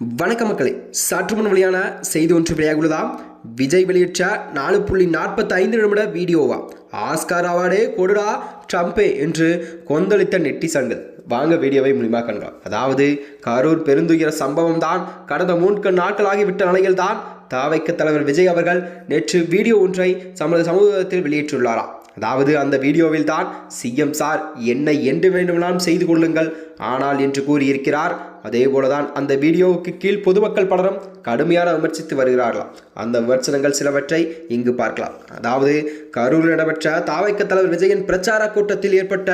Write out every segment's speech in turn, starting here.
வணக்க மக்களே. சற்று முன் வெளியான செய்தி ஒன்று வெளியாகுள்ளதாம் விஜய் வெளியிட்ட நாலு புள்ளி நாற்பத்தி ஐந்து நிமிட வீடியோவா? ஆஸ்கார் அவார்டே கொடுடா ட்ரம்பே என்று கொந்தளித்த நெட்டிசன்கள். வாங்க வீடியோவை மூலிமா கண்டோம் அதாவது கரூர் பெருந்துயர சம்பவம் தான் கடந்த மூன்று நாட்களாகிவிட்ட நிலையில்தான் தாவைக்க தலைவர் விஜய் அவர்கள் நேற்று வீடியோ ஒன்றை தமது சமூகத்தில் வெளியிட்டுள்ளாராம். அதாவது அந்த வீடியோவில் தான் சிஎம் சார் என்னை என்று வேண்டுமானாலும் செய்து கொள்ளுங்கள். ஆனால் என்று கூறியிருக்கிறார் அதே போலதான் அந்த வீடியோவுக்கு கீழ் பொதுமக்கள் பலரும் கடுமையான விமர்சித்து வருகிறார்களாம். அந்த விமர்சனங்கள் சிலவற்றை இங்கு பார்க்கலாம். அதாவது கரூரில் நடைபெற்ற தாவைக்க தலைவர் விஜயின் பிரச்சார கூட்டத்தில் ஏற்பட்ட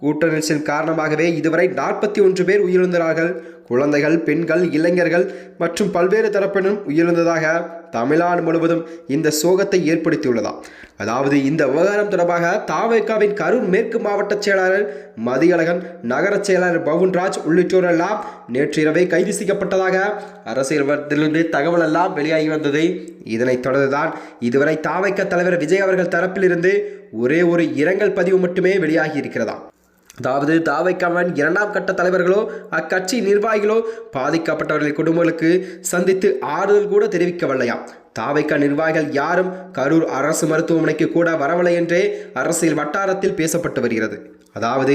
கூட்ட நெரிசல் காரணமாகவே இதுவரை நாற்பத்தி ஒன்று பேர் உயிரிழந்தார்கள். குழந்தைகள் பெண்கள் இளைஞர்கள் மற்றும் பல்வேறு தரப்பினரும் உயிரிழந்ததாக தமிழ்நாடு முழுவதும் இந்த சோகத்தை ஏற்படுத்தியுள்ளதாம் அதாவது இந்த விவகாரம் தொடர்பாக தாவேக்காவின் கரூர் மேற்கு மாவட்ட செயலாளர் மதியழகன் நகர செயலாளர் பவுன்ராஜ் உள்ளிட்டோர் எல்லாம் நேற்று இரவே கைது செய்யப்பட்டதாக அரசியல் வட்டத்திலிருந்து தகவல் எல்லாம் வெளியாகி வந்தது. இதனைத் தொடர்ந்துதான் இதுவரை தாவைக்க தலைவர் விஜய் அவர்கள் தரப்பிலிருந்து ஒரே ஒரு இரங்கல் பதிவு மட்டுமே வெளியாகி இருக்கிறதா? அதாவது தாவைக்காமன் இரண்டாம் கட்ட தலைவர்களோ அக்கட்சி நிர்வாகிகளோ பாதிக்கப்பட்டவர்களின் குடும்பங்களுக்கு சந்தித்து ஆறுதல் கூட தெரிவிக்கவில்லையாம் தாவைக்கா நிர்வாகிகள் யாரும் கரூர் அரசு மருத்துவமனைக்கு கூட வரவில்லை என்றே அரசியல் வட்டாரத்தில் பேசப்பட்டு வருகிறது. அதாவது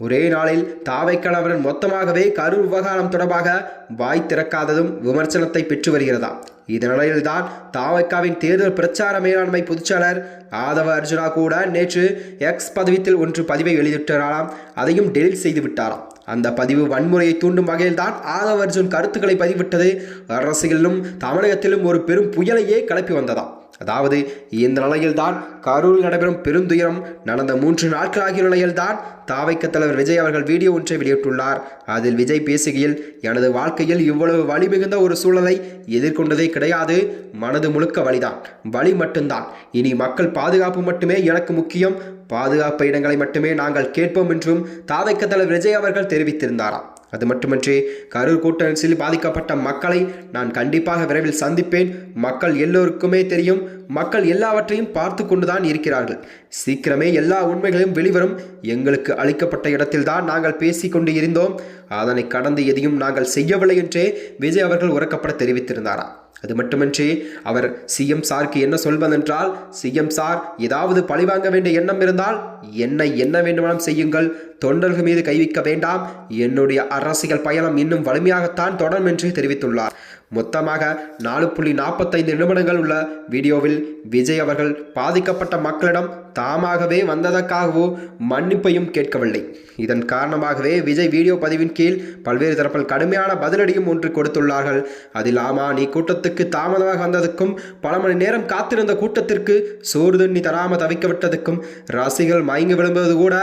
ஒரே நாளில் தாவை கணவரன் மொத்தமாகவே கரூர் விவகாரம் தொடர்பாக வாய் திறக்காததும் விமர்சனத்தை பெற்று வருகிறதா? இதனிடையில்தான் தாவைக்காவின் தேர்தல் பிரச்சார மேலாண்மை பொதுச்செயலர் ஆதவ அர்ஜுனா கூட நேற்று எக்ஸ் பதவித்தில் ஒன்று பதிவை வெளியிட்டாராம். அதையும் டெலிட் செய்து விட்டாராம். அந்த பதிவு வன்முறையை தூண்டும் வகையில்தான் ஆதவ அர்ஜுன் கருத்துக்களை பதிவிட்டது. அரசியலிலும் தமிழகத்திலும் ஒரு பெரும் புயலையே கிளப்பி வந்ததாம். அதாவது இந்த நிலையில்தான் கரூரில் நடைபெறும் பெருந்துயரம் நடந்த மூன்று நாட்களாகிய நிலையில்தான் தாவைக்க தலைவர் விஜய் அவர்கள் வீடியோ ஒன்றை வெளியிட்டுள்ளார். அதில் விஜய் பேசுகையில் எனது வாழ்க்கையில் இவ்வளவு வலி மிகுந்த ஒரு சூழலை எதிர்கொண்டதே கிடையாது. மனது முழுக்க வழிதான் வழி மட்டும்தான். இனி மக்கள் பாதுகாப்பு மட்டுமே எனக்கு முக்கியம். பாதுகாப்பு இடங்களை மட்டுமே நாங்கள் கேட்போம் என்றும் தாவைக்க தலைவர் விஜய் அவர்கள் தெரிவித்திருந்தாராம். அது மட்டுமன்றி கரூர் கூட்டரசில் பாதிக்கப்பட்ட மக்களை நான் கண்டிப்பாக விரைவில் சந்திப்பேன். மக்கள் எல்லோருக்குமே தெரியும் மக்கள் எல்லாவற்றையும் பார்த்து கொண்டுதான் இருக்கிறார்கள். சீக்கிரமே எல்லா உண்மைகளையும் வெளிவரும். எங்களுக்கு அளிக்கப்பட்ட இடத்தில்தான் நாங்கள் பேசிக்கொண்டு இருந்தோம். அதனை கடந்து எதையும் நாங்கள் செய்யவில்லை என்றே விஜய் அவர்கள் உறக்கப்பட தெரிவித்திருந்தாராம் அது மட்டுமின்றி அவர் சிஎம் சாருக்கு என்ன சொல்வதென்றால் சிஎம் சார் ஏதாவது பழிவாங்க வேண்டிய எண்ணம் இருந்தால் என்னை என்ன வேண்டுமானும் செய்யுங்கள். தொண்டர்கள் மீது கைவிக்க வேண்டாம். என்னுடைய அரசியல் பயணம் இன்னும் வலிமையாகத்தான் தொடரும் என்று தெரிவித்துள்ளார். மொத்தமாக நாலு புள்ளி நாற்பத்தைந்து நிமிடங்கள் உள்ள வீடியோவில் விஜய் அவர்கள் பாதிக்கப்பட்ட மக்களிடம் தாமாகவே வந்ததற்காகவோ மன்னிப்பையும் கேட்கவில்லை. இதன் காரணமாகவே விஜய் வீடியோ பதிவின் கீழ் பல்வேறு தரப்பில் கடுமையான பதிலடியும் ஒன்று கொடுத்துள்ளார்கள். அதில் ஆமா நீ கூட்டத்துக்கு தாமதமாக வந்ததுக்கும் பல மணி நேரம் காத்திருந்த கூட்டத்திற்கு சோறு தண்ணி தராமல் தவிக்க விட்டதுக்கும் ரசிகர்கள் மயங்கி விழும்பது கூட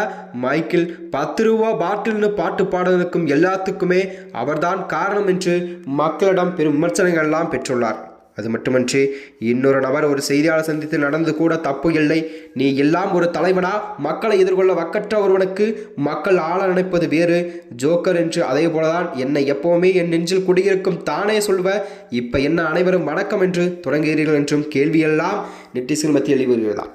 மைக்கில் பத்து ரூபா பாட்டில்னு பாட்டு பாடுவதற்கும் எல்லாத்துக்குமே அவர்தான் காரணம் என்று மக்களிடம் பெரும் விமர்சனங்கள்லாம் பெற்றுள்ளார். அது மட்டுமன்றி இன்னொரு நபர் ஒரு செய்தியாளர் சந்தித்து நடந்து கூட தப்பு இல்லை. நீ எல்லாம் ஒரு தலைவனா? மக்களை எதிர்கொள்ள வக்கற்ற ஒருவனுக்கு மக்கள் ஆள நினைப்பது வேறு. ஜோக்கர் என்று அதே போலதான் என்னை எப்பவுமே என் நெஞ்சில் குடியிருக்கும் தானே சொல்வ. இப்ப என்ன அனைவரும் வணக்கம் என்று தொடங்குகிறீர்கள் என்றும் கேள்வியெல்லாம் நெட்டிசன் மத்தியில் வெளிவருகிறதா